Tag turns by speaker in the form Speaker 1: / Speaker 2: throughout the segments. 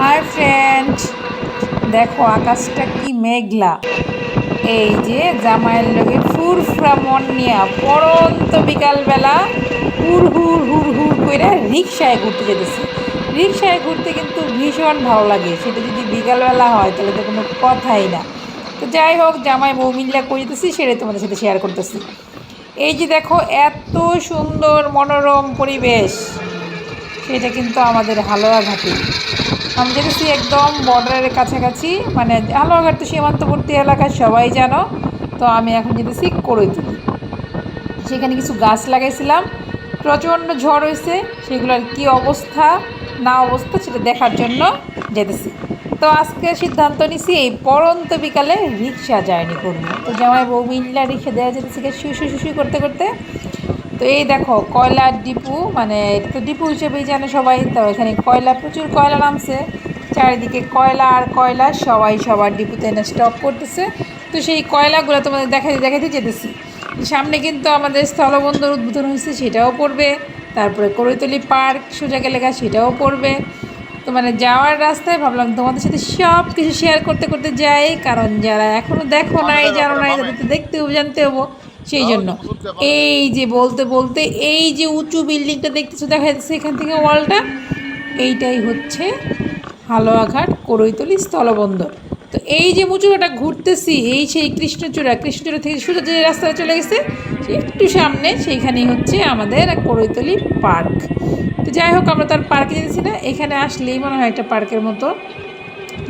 Speaker 1: Hi friend দেখো, আকাশটা কি মেঘলা। এই যে জামাইয়ের লগে ফুরফুরা মন নিয়া পরন্ত বিকালবেলা হুর হুর হুর হুর করে রিক্সায় ঘুরতে যেতেছি। রিক্সায় ঘুরতে কিন্তু ভীষণ ভালো লাগে। সেটা যদি বিকালবেলা হয়, তাহলে তো কোনো কথাই না। তো যাই হোক, জামাই বউ মিল্লা করে যেতেছি, সেটাই তোমাদের সাথে শেয়ার করতেছি। এই যে দেখো, এত সুন্দর মনোরম পরিবেশ। সেটা কিন্তু আমাদের হালুয়া ঘাটি আমি যেতেছি একদম বর্ডারের কাছাকাছি মানে হালুয়াঘাট তো সীমান্তবর্তী এলাকায়, সবাই জানো। তো আমি এখন যেতেছি করৈতুলি সেখানে কিছু গাছ লাগাইছিলাম। প্রচণ্ড ঝড় হয়েছে সেগুলোর কি অবস্থা, না অবস্থা, সেটা দেখার জন্য যেতেছি। তো আজকে সিদ্ধান্ত নিছি, এই পরন্ত বিকালে রিক্সা জার্নি করব। তো জামাই বউ মিল্লা রিক্সা দেওয়া যেতেছে শুয়ে শুয়ে করতে করতে তো এই দেখো কয়লার ডিপু মানে এটা তো ডিপু হিসেবেই জানে সবাই তো এখানে কয়লা প্রচুর কয়লা নামছে। চারিদিকে কয়লা আর কয়লা সবাই সবার ডিপুতে এনে স্টক করতেছে। তো সেই কয়লাগুলো তোমাদের দেখাতে দেখাতে যেতেছি। সামনে কিন্তু আমাদের স্থলবন্দর উদ্বোধন হয়েছে সেটাও পড়বে। তারপরে করৈতলি পার্ক সোজা গেলেগা সেটাও পড়বে। তো মানে যাওয়ার রাস্তায় ভাবলাম তোমাদের সাথে সব কিছু শেয়ার করতে করতে যাই কারণ যারা এখনও দেখো নাই জানো নাই তাদের তো দেখতে হব জানতে হব। সেই জন্য। এই যে বলতে বলতে এই যে উঁচু বিল্ডিংটা দেখতেছো দেখা যাচ্ছে এখান থেকে ওয়ালটা এইটাই হচ্ছে হালুয়াঘাট করৈতলি স্থলবন্দর। তো এই যে মুচুরাটা ঘুরতেছি এই সেই কৃষ্ণচূড়া কৃষ্ণচূড়া থেকে সোজা যে রাস্তাটা চলে গেছে একটু সামনে সেইখানেই হচ্ছে আমাদের করৈতলি পার্ক। তো যাই হোক আমরা তার পার্কে যেতেছি না এখানে আসলেই মনে হয় একটা পার্কের মতো।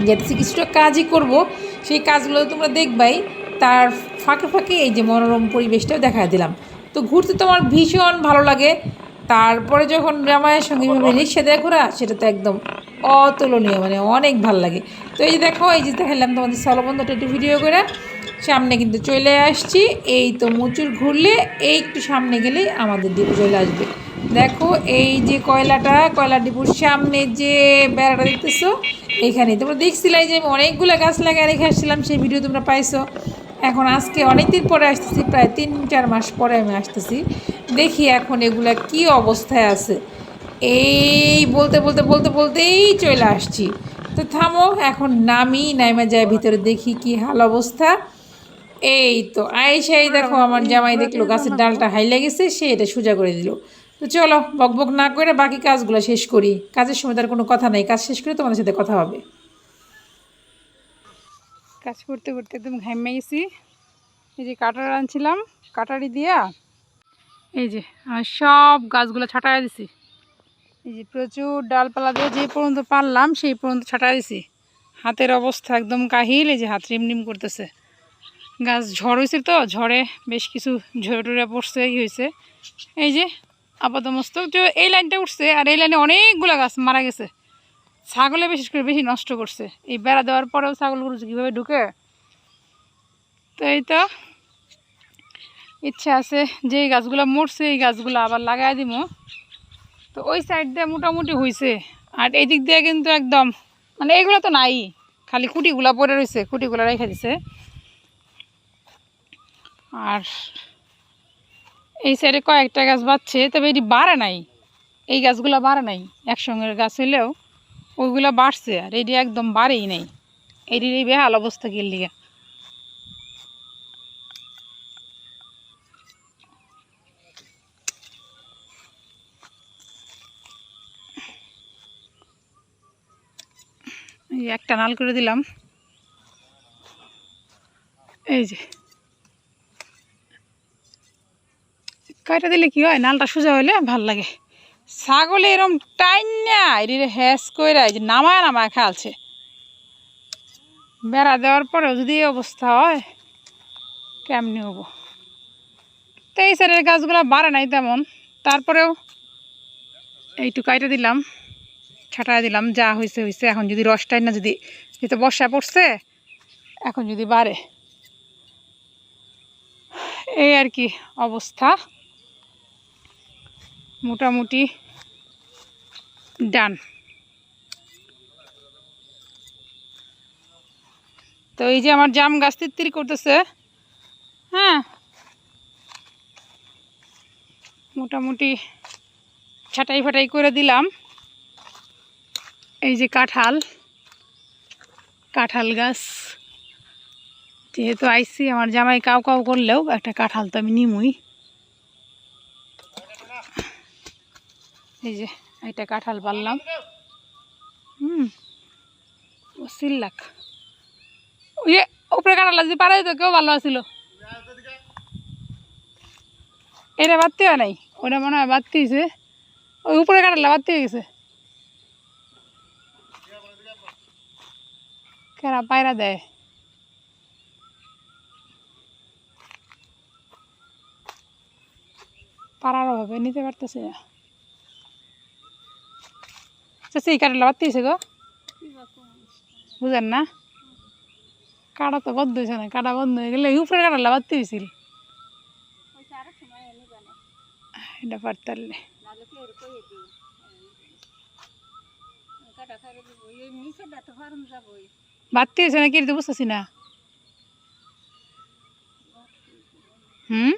Speaker 1: যেতেছি কিছুটা কাজই করব। সেই কাজগুলো তোমরা দেখবাই। তার ফাঁকে ফাঁকে এই যে মনোরম পরিবেশটাও দেখা দিলাম। তো ঘুরতে তো আমার ভীষণ ভালো লাগে। তারপরে যখন জামাইয়ের সঙ্গে রিক্সা দেয় ঘোরা সেটা তো একদম অতুলনীয় মানে অনেক ভালো লাগে। তো এই যে দেখো এই যে দেখালাম তোমাদের স্থলবন্ধটা একটু ভিডিও করে। সামনে কিন্তু চলে আসছি। এই তো মুচুর ঘুরলে এই একটু সামনে গেলেই আমাদের ডিপু চলে আসবে। দেখো এই যে কয়লাটা কয়লা ডিপুর সামনে যে বেড়াটা দেখতেছো এইখানে তোমরা দেখছিলাই যে আমি অনেকগুলো গাছ লাগিয়ে রেখে আসছিলাম সেই ভিডিও তোমরা পাইছো। এখন আজকে অনেক দিন পরে আসতেছি, প্রায় তিন, চার মাস পরে আমি আসতেছি। দেখি এখন এগুলা কি অবস্থায় আছে। এই বলতে বলতে বলতে, বলতেই চলে আসছি। তো থামো, এখন নামি, নাইমা যায় ভিতরে, দেখি কি হাল অবস্থা। এই তো আইসাই দেখো আমার জামাই দেখল, গাছের ডালটা হাইলে গেছে, সে এটা সোজা করে দিল। তো চলো বক বক না করে বাকি কাজগুলো শেষ করি। কাজের সময় তার কোনো কথা নেই, কাজ শেষ করে তোমাদের সাথে কথা হবে। কাজ করতে করতে একদম ঘামে গেছি। এই যে কাটার আনছিলাম, কাটারি দিয়া এই যে আমি সব গাছগুলো ছাটাই দিছি। এই যে প্রচুর ডালপালা দিয়ে যে পর্যন্ত পারলাম, সেই পর্যন্ত ছাটাই দিছি। হাতের অবস্থা একদম কাহিল, এই যে হাত রিমরিম করতেছে। গাছ ঝড় হয়েছে তো, ঝড়ে বেশ কিছু টরে পড়ছে, ই হয়েছে। এই যে আপাতমস্ত তো এই লাইনটা উঠছে, আর এই লাইনে অনেকগুলো গাছ মারা গেছে। ছাগলে বিশেষ করে বেশি নষ্ট করছে। এই বেড়া দেওয়ার পরেও ছাগলগুলো কীভাবে ঢুকে, তো এই তো ইচ্ছা আছে যে গাছগুলো মরছে, এই গাছগুলো আবার লাগাই দিব তো ওই সাইড দিয়ে মোটামুটি হয়েছে আর এই দিক দিয়ে কিন্তু একদম মানে এগুলো তো নাই, খালি খুঁটিগুলা পড়ে রয়েছে খুঁটিগুলো রেখে দিছে। আর এই সাইডে কয়েকটা গাছ বাড়ছে, তবে এটি বাড়ে নাই। এই গাছগুলো বাড়ে নাই, একসঙ্গে গাছ হইলেও। ওইগুলো বাড়ছে, আর এটি একদম বাড়েই নাই। এটির এই বেহাল অবস্থা গেল লিগে। এই একটা নাল করে দিলাম। এই যে। কয়টা দিলে কি হয়? নালটা সোজা হইলে ভালো লাগে। ছাগলে এরম টাইন এর হ্যাস কইরা যে নামায় নামায় খালছে। বেড়া দেওয়ার পরেও যদি অবস্থা হয়, কেমনি হব? তো এই সাইডের গাছগুলো বাড়ে নাই তেমন। তারপরেও এইটু কাইটে দিলাম, ছাটাই দিলাম, যা হয়েছে হয়েছে এখন যদি রস রসটাই না যদি যেহেতু বর্ষা পড়ছে, এখন যদি বাড়ে, এই আর কি অবস্থা। মোটামুটি ডান। তো এই যে আমার জাম গাছ তিত্তির করতেছে। হ্যাঁ। মোটামুটি ছাটাই ফাটাই করে দিলাম। এই যে কাঁঠাল
Speaker 2: কাঁঠাল গাছ। যেহেতু আইসি, আমার জামাই কাউ কাউ করলেও একটা কাঁঠাল তো আমি নিমুই। এই যে একটা কাঁঠাল পারলাম হুম, ও সিল্লাক। ইয়ে উপরে কাঁঠাল যদি পারাই তো কেউ ভালো আছিল। এটা বাড়তি হয় নাই? ওটা মনে হয় বাড়তি হয়েছে ওই উপরে কাঁঠালটা বাড়তি হয়ে গেছে। কেরা পায়রা দেয়? পারার অভাবে নিতে পারতেছে না। এই কাঠটা বাড়তিছে গো বুঝেন না কাটা তো বন্ধ হয়েছে না কাটা বন্ধ হয়ে গেলে উপরে কাটালা বাড়তি হয়েছিল এটা পারতারলে বাড়তি হয়েছে না কি বুঝতেছি না হুম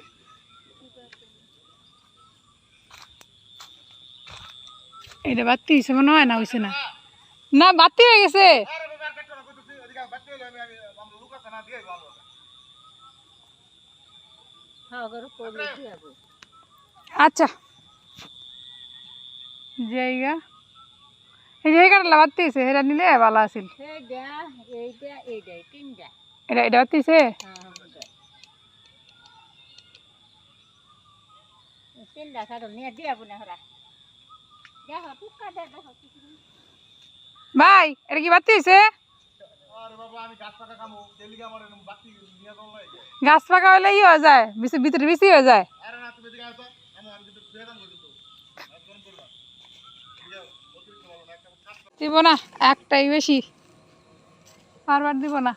Speaker 2: এটা বাড়তি হয়েছে মনে হয় না হয়েছে না? না বাড়তি হয়ে গেছে। আচ্ছা। জায়গা। এই জায়গাটা বাড়তি হয়েছে এটা নিলে ভালো আছিল। এটা এটা বাড়তি হয়েছে ভাই এটা কি বাতি হয়েছে গাছ পাকা হলে ই হয়ে যায় বেশি ভিতরে বেশি হয়ে যায়। দিব না একটাই বেশি। বারবার দিব না।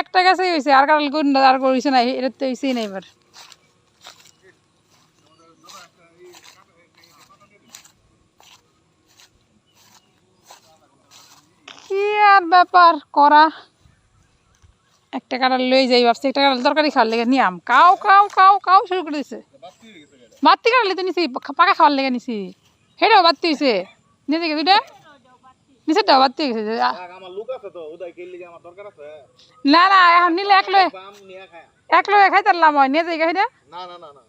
Speaker 2: একটা গাছেই হয়েছে আর কারণ কোন আর করেছে না এটা তো হয়েছেই না এবার কি আর ব্যাপার করা। একটা কাঁঠাল লই যাই ভাবছি একটা কাঁঠাল তরকারি খাওয়ার লেগে নিয়াম। কাও কাও কাও কাও শুরু করে দিছে। বাত্তি কাঁঠাল তো নিছি পাকা খাওয়ার লেগে নিছি। হেটাও বাত্তি হয়েছে নিয়ে দেখে দুইটা? নিচেরটাও হয়ে গেছে।
Speaker 3: আমার লোক আছে তো উদয় কেলি আমার দরকার আছে।
Speaker 2: না না এখন নিলে এক লয়ে এক লয়ে খাইতারলাম হয় নিয়ে যাই
Speaker 3: না না না না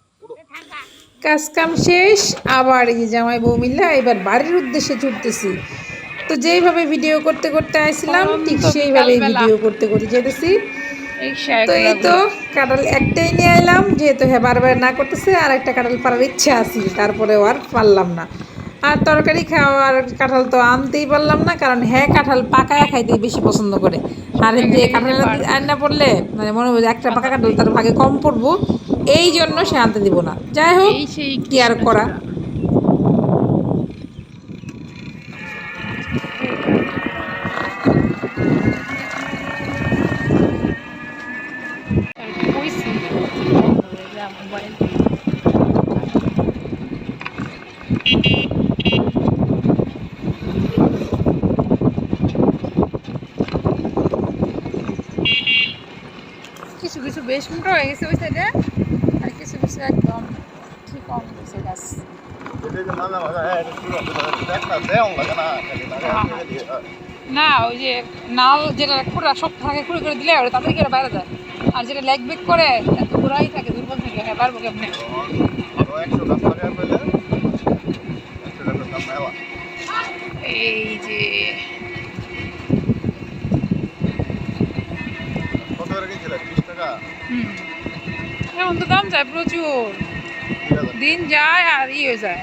Speaker 1: কাজ কাম শেষ আবার এই জামাই বউ মিল্লা এবার বাড়ির উদ্দেশ্যে ছুটতেছি। তো যেইভাবে ভিডিও করতে করতে আসছিলাম ঠিক সেইভাবেই ভিডিও করতে করতে যেতেছি।
Speaker 2: এই
Speaker 1: তো এই তো কাঁঠাল একটাই নিয়ে এলাম যেহেতু হ্যাঁ বারবার না করতেছে আর একটা কাঁঠাল পারার ইচ্ছা আছে তারপরেও আর পারলাম না। আর তরকারি খাওয়ার কাঁঠাল তো আনতেই পারলাম না কারণ হ্যাঁ কাঁঠাল পাকায় খাইতে বেশি পছন্দ করে। আর এমনি কাঁঠাল রান্না পড়লে মানে মনে হয় একটা পাকা কাঁঠাল তার ভাগে কম পড়ব এই জন্য সে আনতে দিব না। যাই হোক কি আর করা?
Speaker 2: কিছু কিছু বেশ মোটা হয়ে গেছে ওই সাইডে আর কিছু কিছু একদম ঠিক কম গেছে গাছ
Speaker 3: এটা যে মাঝে মাঝে এটা শুরু হবে, এটা একটা দেওয়ান লাগে না,
Speaker 2: না, ওই যে নাল যেটা খুঁড়া সব থাকে, খুঁড়ে করে দিলে ওটা তাদের বাইরে যায় আর যেটা লেগ বেক করে ঘোরাই থাকে, দুর্বল থাকে হ্যাঁ পারব কেমনে। এই যে
Speaker 3: কত করে কিনছিলে? 30 টাকা?
Speaker 2: হুম, এখন তো দাম যায় প্রচুর দিন যায় আর ই হয়ে যায়।